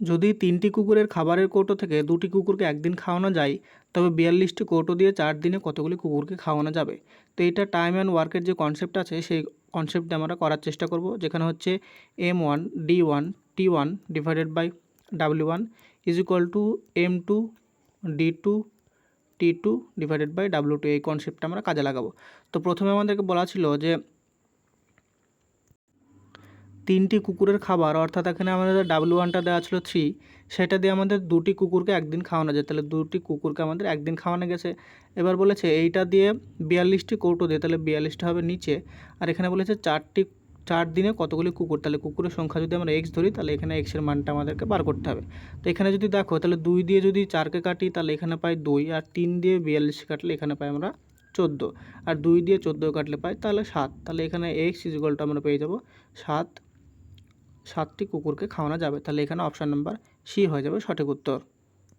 যদি তিনটি কুকুরের খাবারের কৌটো থেকে দুটি কুকুরকে একদিন খাওয়ানো যায়, তবে বিয়াল্লিশটি কৌটো দিয়ে চার দিনে কতগুলি কুকুরকে খাওয়ানো যাবে? তো এটা টাইম অ্যান্ড ওয়ার্কের যে কনসেপ্ট আছে, সেই কনসেপ্টে আমরা করার চেষ্টা করব। যেখানে হচ্ছে M one D one T one divided by W one is equal to M two D two T two divided by W two এই কনসেপ্টটা আমরা কাজে লাগাবো। তো প্রথমে আমাদেরকে বলা ছিল যে তিনটি কুকুরের খাবার, অর্থাৎ এখানে আমাদের ডাব্লিউ ওয়ানটা দেওয়া ছিল থ্রি সেটা দিয়ে আমাদের দুটি কুকুরকে একদিন খাওয়ানো যায়। তাহলে দুটি কুকুরকে আমাদের একদিন খাওয়ানো গেছে। এবার বলেছে এইটা দিয়ে বিয়াল্লিশটি কৌটো দিয়ে, তাহলে বিয়াল্লিশটা হবে নিচে। আর এখানে বলেছে চারটি, চার দিনে কতগুলি কুকুর? তাহলে কুকুরের সংখ্যা যদি আমরা এক্স ধরি, তাহলে এখানে এক্সের মানটা আমাদেরকে বার করতে হবে। তো এখানে যদি দেখো, তাহলে দুই দিয়ে যদি চারকে কাটি, তাহলে এখানে পাই দুই, আর তিন দিয়ে বিয়াল্লিশ কাটলে এখানে পাই আমরা চোদ্দ। আর দুই দিয়ে চোদ্দ কাটলে পাই তাহলে সাত। তাহলে এখানে এক্স ইজিকলটা আমরা পেয়ে যাব সাত সাতটি কুকুরকে খাওয়ানো যাবে। তাহলে এখানে অপশান নাম্বার সি হয়ে যাবে সঠিক উত্তর।